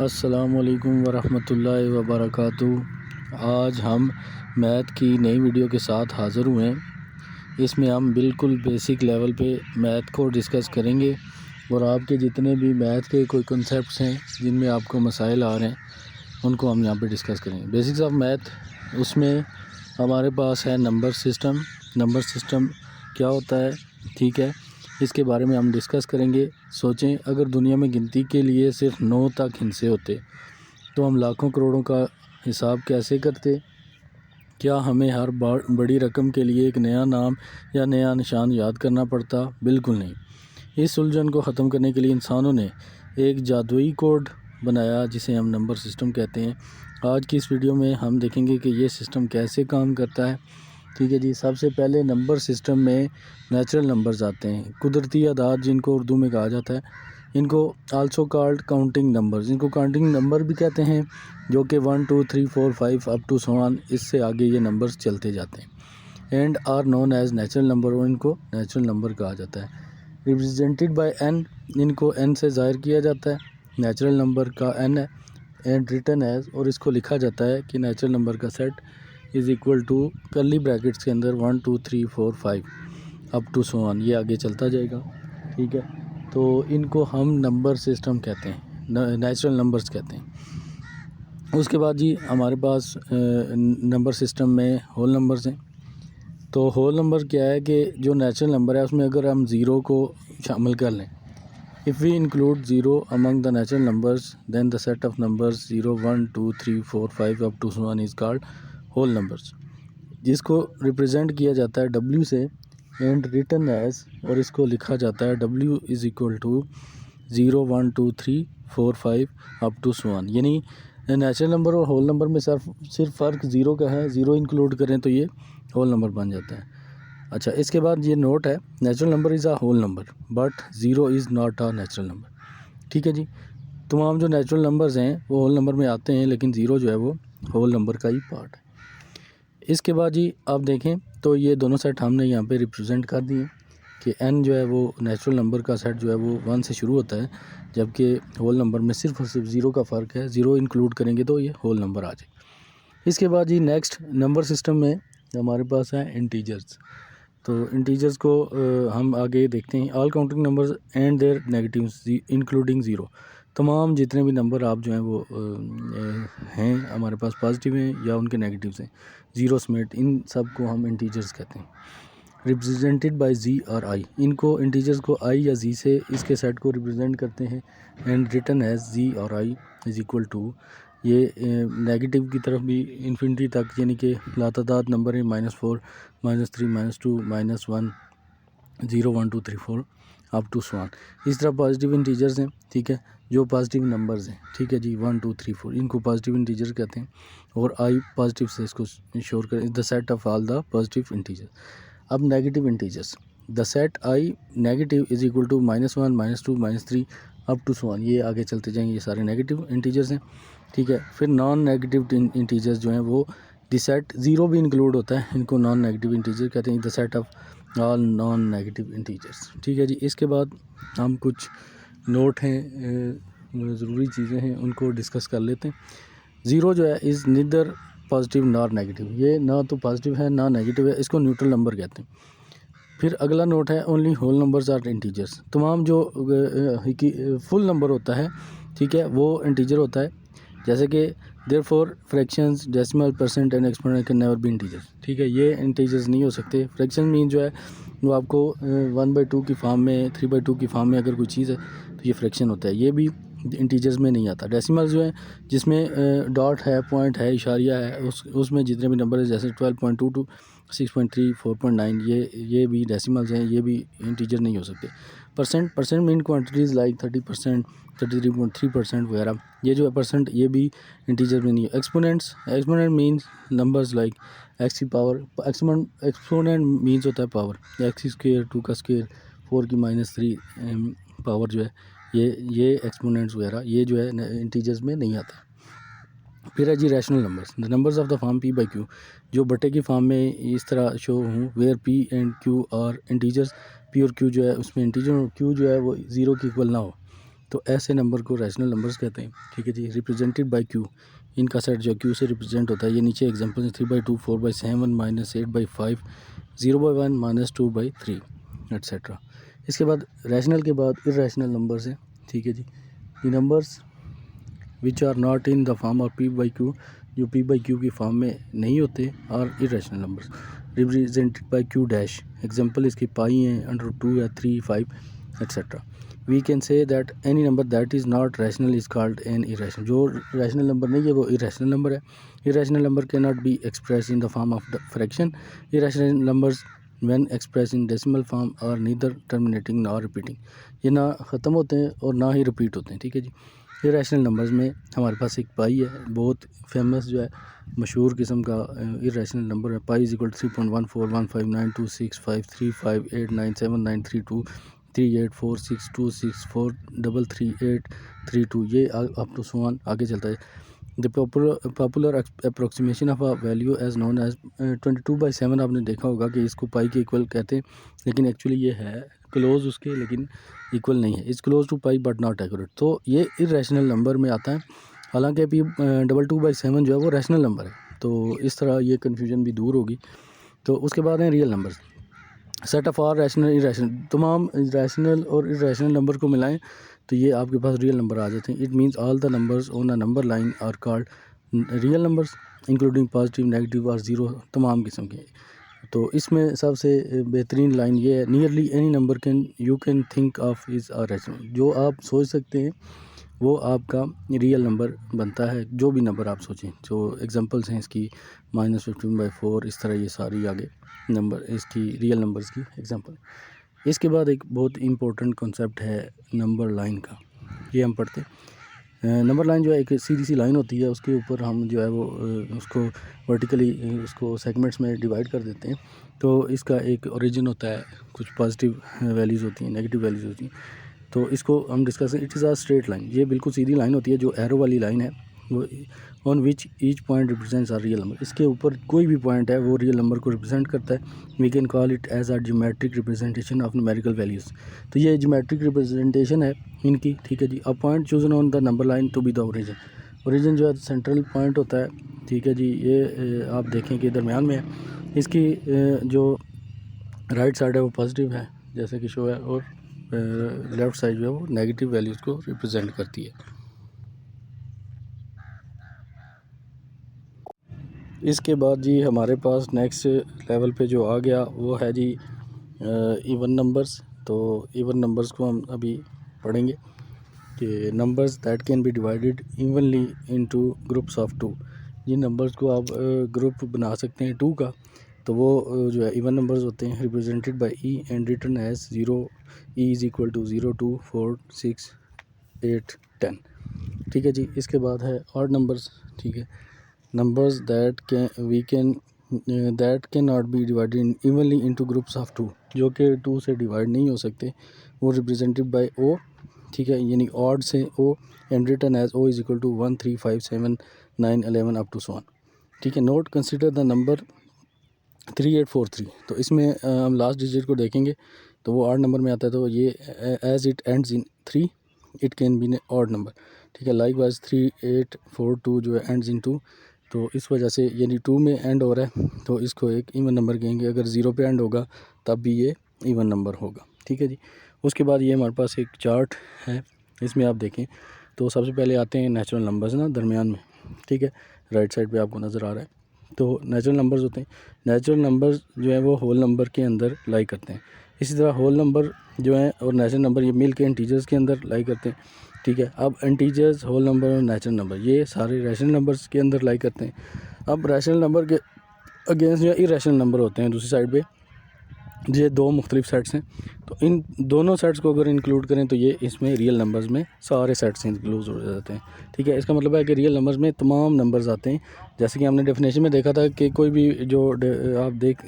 السلام علیکم ورحمۃ اللہ وبرکاتہ۔ آج ہم میتھ کی نئی ویڈیو کے ساتھ حاضر ہوئے ہیں۔ اس میں ہم بالکل بیسک لیول پہ میتھ کو ڈسکس کریں گے اور آپ کے جتنے بھی میتھ کے کوئی کنسیپٹس ہیں جن میں آپ کو مسائل آ رہے ہیں، ان کو ہم یہاں پہ ڈسکس کریں گے۔ بیسکس آف میتھ اس میں ہمارے پاس ہے نمبر سسٹم نمبر سسٹم کیا ہوتا ہے؟ ٹھیک ہے۔ اس کے بارے میں ہم ڈسکس کریں گے۔ سوچیں، اگر دنیا میں گنتی کے لیے صرف نو تک ہنسے ہوتے، تو ہم لاکھوں کروڑوں کا حساب کیسے کرتے؟ کیا ہمیں ہر بڑی رقم کے لیے ایک نیا نام یا نیا نشان یاد کرنا پڑتا؟ بالکل نہیں۔ اس الجھن کو ختم کرنے کے لیے انسانوں نے ایک جادوئی کوڈ بنایا، جسے ہم نمبر سسٹم کہتے ہیں۔ آج کی اس ویڈیو میں ہم دیکھیں گے کہ یہ سسٹم کیسے کام کرتا ہے۔ ٹھیک ہے جی۔ سب سے پہلے نمبر سسٹم میں نیچرل نمبرز آتے ہیں۔ قدرتی اعداد جن کو اردو میں کہا جاتا ہے، ان کو آلسو کالڈ کاؤنٹنگ نمبرز ان کو کاؤنٹنگ نمبر بھی کہتے ہیں، جو کہ one two three four five up to so on اس سے آگے یہ نمبرز چلتے جاتے ہیں۔ And are known as natural number اور ان کو نیچرل نمبر کہا جاتا ہے۔ ریپرزینٹیڈ بائی این ان کو این سے ظاہر کیا جاتا ہے۔ نیچرل نمبر کا این ہے اینڈ ریٹن ایز اور اس کو لکھا جاتا ہے کہ نیچرل نمبر کا set is equal to curly brackets کے اندر one two three four five up to so on یہ آگے چلتا جائے گا، ٹھیک ہے؟ تو ان کو ہم نمبر سسٹم کہتے ہیں، نیچرل نمبرز کہتے ہیں۔ اس کے بعد جی ہمارے پاس نمبر سسٹم میں ہول نمبرز ہیں۔ تو ہول نمبر کیا ہے کہ جو نیچرل نمبر ہے، اس میں اگر ہم زیرو کو شامل کر لیں۔ If we include zero among the natural numbers then the set of numbers zero one two three four five up to on is called whole numbers جس کو ریپرزینٹ کیا جاتا ہے ڈبلیو سے اینڈ ریٹن ایز اور اس کو لکھا جاتا ہے W is equal to zero one two three four five up to on یعنی نیچرل نمبر اور ہول نمبر میں صرف صرف فرق زیرو کا ہے زیرو انکلوڈ کریں تو یہ ہول نمبر بن جاتا ہے۔ اچھا اس کے بعد یہ نوٹ ہے natural number is a whole number but zero is not a natural number ٹھیک ہے جی؟ تمام جو نیچرل نمبرز ہیں، وہ ہول نمبر میں آتے ہیں، لیکن زیرو جو ہے وہ ہول نمبر کا ہی پارٹ ہے۔ اس کے بعد جی آپ دیکھیں تو یہ دونوں سیٹ ہم نے یہاں پہ ریپرزینٹ کر دیے کہ این جو ہے وہ نیچرل نمبر کا سیٹ جو ہے وہ ون سے شروع ہوتا ہے، جبکہ ہول نمبر میں صرف اور صرف زیرو کا فرق ہے زیرو انکلوڈ کریں گے تو یہ ہول نمبر آ جائے۔ اس کے بعد جی نیکسٹ نمبر سسٹم میں ہمارے پاس ہیں انٹیجرز تو انٹیجرز کو ہم آگے دیکھتے ہیں۔ All counting numbers and their negatives including zero تمام جتنے بھی نمبر آپ جو ہیں وہ ہیں، ہمارے پاس پازیٹیو ہیں یا ان کے نیگیٹیوز ہیں۔ زیرو سمیٹ، ان سب کو ہم انٹیجرز کہتے ہیں۔ ریپرزینٹیڈ بائی زی اور آئی ان کو انٹیجرز کو آئی یا زی سے اس کے سیٹ کو ریپرزینٹ کرتے ہیں۔ And written as Z or I is equal to یہ نیگیٹیو کی طرف بھی انفینٹی تک یعنی کہ لاتعداد نمبر ہے minus four minus three minus two minus one zero one two three four up to so on اس طرح پازیٹیو انٹیجرز ہیں، ٹھیک ہے؟ جو پازیٹیو نمبرز ہیں، ٹھیک ہے جی؟ ون ٹو تھری فور ان کو پازیٹیو انٹیجر کہتے ہیں اور آئی پازیٹیو سے اس کو انشور کریں۔ The set of all the positive integer اب negative integers the set I negative is equal to minus one minus two minus three up to so on یہ آگے چلتے جائیں گے، یہ سارے نیگیٹیو انٹیجرس ہیں، ٹھیک ہے؟ پھر نان نیگیٹیو انٹیجرز جو ہیں وہ دی سیٹ زیرو بھی انکلوڈ ہوتا ہے، ان کو نان نیگیٹیو انٹیجر کہتے ہیں۔ The set of all non negative integers ٹھیک ہے جی اس کے بعد ہم کچھ نوٹ ہیں ضروری چیزیں ہیں، ان کو ڈسکس کر لیتے ہیں۔ زیرو جو ہے، از ندر پازیٹیو نار نیگیٹیو یہ نہ تو پازیٹیو ہے، نہ نیگیٹیو ہے، اس کو نیوٹرل نمبر کہتے ہیں۔ پھر اگلا نوٹ ہے only whole numbers are integers تمام جو فل نمبر ہوتا ہے، ٹھیک ہے، وہ انٹیجر ہوتا ہے۔ جیسے کہ therefore fractions decimal percent and exponent can never be integer ٹھیک ہے، یہ انٹیجرز نہیں ہو سکتے. فریکشن مین جو ہے، وہ آپ کو ون بائی ٹو کی فارم میں تھری بائی ٹو کی فارم میں اگر کوئی چیز ہے، تو یہ فریکشن ہوتا ہے. یہ بھی انٹیجرز میں نہیں آتا۔ ڈیسیمل جو ہے جس میں ڈاٹ ہے، پوائنٹ ہے، اشاریہ ہے، اس اس میں جتنے بھی نمبر ہیں، جیسے twelve point two two, six point three, four point nine, یہ یہ بھی ڈیسیملز ہیں، یہ بھی انٹیجر نہیں ہو سکتے۔ Percent percent mean quantities like thirty percent thirty three point three percent وغیرہ، یہ جو ہے پرسنٹ، یہ بھی انٹیجر میں نہیں ہے۔ Exponents, exponent means numbers like x کی پاور ایکسپوننٹ مینس ہوتا ہے پاور ایکس اسکوئر ٹو کا اسکوئر فور کی مائنس تھری پاور جو ہے۔ یہ یہ ایکسپوننٹس وغیرہ، یہ جو ہے انٹیجرز میں نہیں آتا پھر ہے جی rational numbers the numbers of the form P by Q جو بٹے کی فارم میں اس طرح شو ہوں ویئر پی اینڈ کیو اور انٹیجرز پی اور کیو جو ہے اس میں انٹیجر اور کیو جو ہے وہ زیرو کی اکول نہ ہو۔ تو ایسے نمبر کو ریشنل نمبرز کہتے ہیں۔ ٹھیک ہے جی ریپرزینٹیڈ بائی کیو ان کا سیٹ جو کیو سے ریپرزینٹ ہوتا ہے۔ یہ نیچے ایگزامپل ہیں three by two four by seven minus eight by five zero by one minus two by three etcetera اس کے بعد ریشنل کے بعد ریشنل نمبرز ہیں۔ ٹھیک ہے جی۔ یہ numbers which are not in the form of P by Q جو پی بائی کیو کی فارم میں نہیں ہوتے اور rational numbers represented by Q dash example اس کی پائی ہیں انڈر ٹو یا three five etcetera we can say that any number that is not rational is called irrational جو ریشنل نمبر نہیں ہے وہ ریشنل نمبر ہے۔ ریشنل نمبر کی not be express in the form of the fraction rational numbers when express in decimal form اور neither terminating نہ repeating یہ نہ ختم ہوتے ہیں اور نہ ہی ریپیٹ ہوتے ہیں، ٹھیک ہے جی؟ یہ ریشنل نمبرز میں ہمارے پاس ایک پائی ہے، بہت فیمس جو ہے، مشہور قسم کا ریشنل نمبر ہے۔ Pi is equal three point one four one five nine two six five three five eight nine seven nine three two three eight four six two six four double three eight three two یہ up to so on آگے چلتا ہے۔ The popular approximation of value as known as twenty two by seven آپ نے دیکھا ہوگا کہ اس کو پائی کے ایکول کہتے ہیں، لیکن ایکچولی یہ ہے کلوز اس کے، لیکن ایکول نہیں ہے. Is close to pi but not accurate تو یہ ریشنل نمبر میں آتا ہے. حالانکہ pi double two by seven جو ہے وہ ریشنل نمبر ہے. تو اس طرح یہ کنفیوژن بھی دور ہوگی. تو اس کے بعد ہیں real number set of R rational rational تمام ریشنل اور ریشنل نمبر کو ملائیں. تو یہ آپ کے پاس ریئل نمبر آ جاتے ہیں. It means all the numbers on a number line are called real numbers including positive negative اور زیرو تمام قسم کے. تو اس میں سب سے بہترین لائن یہ ہے nearly any number can you can think of as a rational جو آپ سوچ سکتے ہیں، وہ آپ کا ریئل نمبر بنتا ہے، جو بھی نمبر آپ سوچیں. جو ایگزامپلس ہیں اس کی مائنس ففٹین بائی فور اس طرح یہ ساری آگے نمبر اس کی ریئل نمبرز کی ایگزامپل اس کے بعد ایک بہت امپورٹنٹ کنسیپٹ ہے نمبر لائن کا، یہ ہم پڑھتے ہیں۔ نمبر لائن جو ہے ایک سیدھی سی لائن ہوتی ہے، اس کے اوپر ہم جو ہے وہ اس کو ورٹیکلی اس کو سیگمنٹس میں ڈیوائڈ کر دیتے ہیں۔ تو اس کا ایک اوریجن ہوتا ہے، کچھ پازیٹیو ویلیوز ہوتی ہیں نیگیٹیو ویلیوز ہوتی ہیں۔ تو اس کو ہم discuss it is a straight line یہ بالکل سیدھی لائن ہوتی ہے، جو ایرو والی لائن ہے۔ On which each point represents are real number اس کے اوپر کوئی بھی پوائنٹ ہے، وہ ریئل نمبر کو ریپرزینٹ کرتا ہے۔ We can call it as a geometric representation of numerical values تو یہ جیومیٹرک ریپرزینٹیشن ہے ان کی، ٹھیک ہے جی؟ اب point chosen on the number line to be the origin origin جو ہے سینٹرل پوائنٹ ہوتا ہے، ٹھیک ہے جی؟ یہ آپ دیکھیں کہ درمیان میں ہے۔ اس کی جو رائٹ سائڈ ہے، وہ پازیٹیو ہے، جیسے کہ شو ہے اور لیفٹ سائڈ جو ہے، وہ نیگیٹیو ویلیوز کو ریپرزینٹ کرتی ہے۔ اس کے بعد جی ہمارے پاس نیکسٹ لیول پہ جو آ گیا وہ ہے جی ایون نمبرز تو ایون نمبرز کو ہم ابھی پڑھیں گے کہ numbers that can be divided evenly into groups of two جن نمبرز کو آپ گروپ بنا سکتے ہیں ٹو کا، تو وہ جو ہے ایون نمبرز ہوتے ہیں represented by E and written as zero E is equal to zero two four six eight ten ٹھیک ہے جی اس کے بعد ہے آڈ نمبرز ٹھیک ہے۔ Numbers that can we can that can not be divided evenly into groups of two جو کہ ٹو سے ڈیوائڈ نہیں ہو سکتے، وہ ریپرزینٹیڈ بائی او ٹھیک ہے؟ یعنی آڈ سے O and written as O is equal to one three five seven nine eleven up to soon ٹھیک ہے؟ Note consider the number three eight four three تو اس میں ہم لاسٹ ڈیجٹ کو دیکھیں گے، تو وہ آڈ نمبر میں آتا ہے، تو یہ as it ends in three it can be odd number ٹھیک ہے؟ Like wise three eight four two جو ہے اینڈز ان ٹو تو اس وجہ سے یعنی ٹو میں اینڈ ہو رہا ہے، تو اس کو ایک ایون نمبر کہیں گے۔ اگر زیرو پہ اینڈ ہوگا، تب بھی یہ ایون نمبر ہوگا۔ ٹھیک ہے جی؟ اس کے بعد یہ ہمارے پاس ایک چارٹ ہے۔ اس میں آپ دیکھیں۔ تو سب سے پہلے آتے ہیں نیچرل نمبرز نا درمیان میں۔ ٹھیک ہے؟ رائٹ سائڈ پہ آپ کو نظر آ رہا ہے۔ تو نیچرل نمبرز ہوتے ہیں۔ نیچرل نمبرز جو ہیں وہ ہول نمبر کے اندر لائی کرتے ہیں۔ اسی طرح ہول نمبر جو ہیں اور نیچرل نمبر یہ مل کے انٹیجرز کے اندر لائی کرتے ہیں۔ ٹھیک ہے۔ اب انٹیجرز، ہول نمبر اور نیچرل نمبر، یہ سارے ریشنل نمبرز کے اندر لائی کرتے ہیں۔ اب ریشنل نمبر کے اگینسٹ جو ای ریشنل نمبر ہوتے ہیں دوسری سائڈ پہ۔ یہ دو مختلف سیٹس ہیں۔ تو ان دونوں سیٹس کو اگر انکلوڈ کریں تو یہ اس میں ریئل نمبرز میں سارے سیٹس انکلوز ہو جاتے ہیں۔ ٹھیک ہے، اس کا مطلب ہے کہ ریئل نمبرز میں تمام نمبرز آتے ہیں۔ جیسے کہ ہم نے ڈیفینیشن میں دیکھا تھا کہ کوئی بھی جو آپ دیکھ،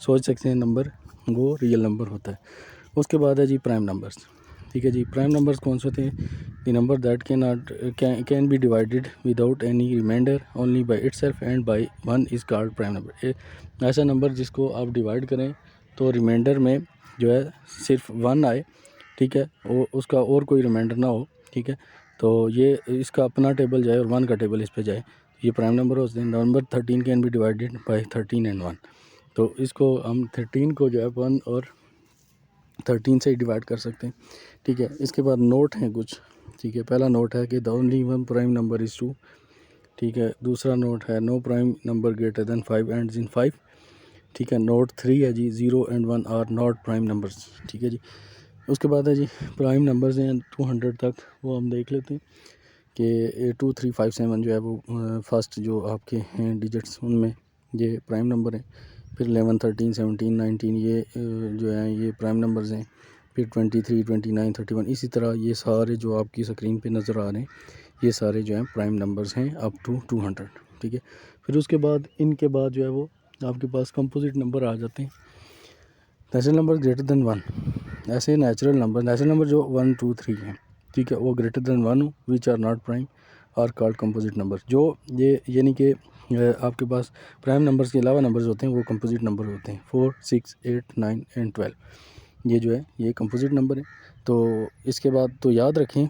سوچ سکتے ہیں نمبر وہ ریئل نمبر ہوتا ہے۔ اس کے بعد ہے جی پرائم نمبرز ٹھیک ہے جی پرائم نمبرز کون سے ہوتے ہیں the number that can not can be divided without any remainder only by itself and by one is called prime number ایسا نمبر جس کو آپ ڈیوائڈ کریں تو ریمائنڈر میں جو ہے صرف ون آئے، ٹھیک ہے، وہ اس کا اور کوئی ریمائنڈر نہ ہو، ٹھیک ہے۔ تو یہ اس کا اپنا ٹیبل جائے اور ون کا ٹیبل اس پہ جائے۔ یہ پرائم نمبر ہوتے ہیں number thirteen can be divided by thirteen and one تو اس کو ہم تھرٹین کو جو ہے ون اور تھرٹین سے ہی ڈیوائڈ کر سکتے ہیں۔ ٹھیک ہے، اس کے بعد نوٹ ہیں کچھ۔ ٹھیک ہے، پہلا نوٹ ہے کہ the only one prime number is two. ٹھیک ہے، دوسرا نوٹ ہے no prime number greater than five ends in five. ٹھیک ہے، نوٹ تھری ہے جی zero and one are not prime numbers. ٹھیک ہے جی اس کے بعد ہے جی پرائم نمبرز ہیں ٹو ہنڈریڈ تک، وہ ہم دیکھ لیتے ہیں کہ ٹو تھری فائیو سیون جو ہے وہ فرسٹ جو آپ کے ہیں ڈیجٹس ان میں یہ پرائم نمبر ہیں۔ پھر الیون تھرٹین سیونٹین نائنٹین یہ جو ہیں، یہ پرائم نمبرز ہیں۔ پھر twenty three twenty nine thirty one اسی طرح یہ سارے جو آپ کی اسکرین پہ نظر آ رہے ہیں، یہ سارے جو ہیں پرائم نمبرز ہیں اپ ٹو ٹو ہنڈریڈ ٹھیک ہے؟ پھر اس کے بعد، ان کے بعد جو ہے وہ آپ کے پاس کمپوزٹ نمبر آ جاتے ہیں۔ Natural number greater than one ایسے نیچرل نمبر نیچرل نمبر جو ون ٹو تھری ہیں، ٹھیک ہے؟ وہ greater than one which are not prime are called composite number جو یہ یعنی کہ آپ کے پاس پرائم نمبرز کے علاوہ نمبرز ہوتے ہیں، وہ کمپوزٹ نمبر ہوتے ہیں۔ Four six eight nine and twelve یہ جو ہے، یہ کمپوزٹ نمبر ہے۔ تو اس کے بعد تو یاد رکھیں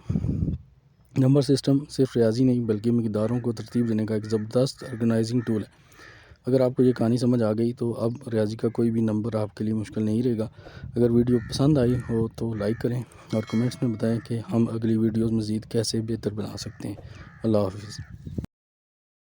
نمبر سسٹم صرف ریاضی نہیں، بلکہ مقداروں کو ترتیب دینے کا ایک زبردست آرگنائزنگ ٹول ہے۔ اگر آپ کو یہ کہانی سمجھ آ گئی، تو اب ریاضی کا کوئی بھی نمبر آپ کے لیے مشکل نہیں رہے گا۔ اگر ویڈیو پسند آئی ہو، تو لائک کریں اور کمنٹس میں بتائیں کہ ہم اگلی ویڈیوز مزید کیسے بہتر بنا سکتے ہیں۔ اللہ حافظ۔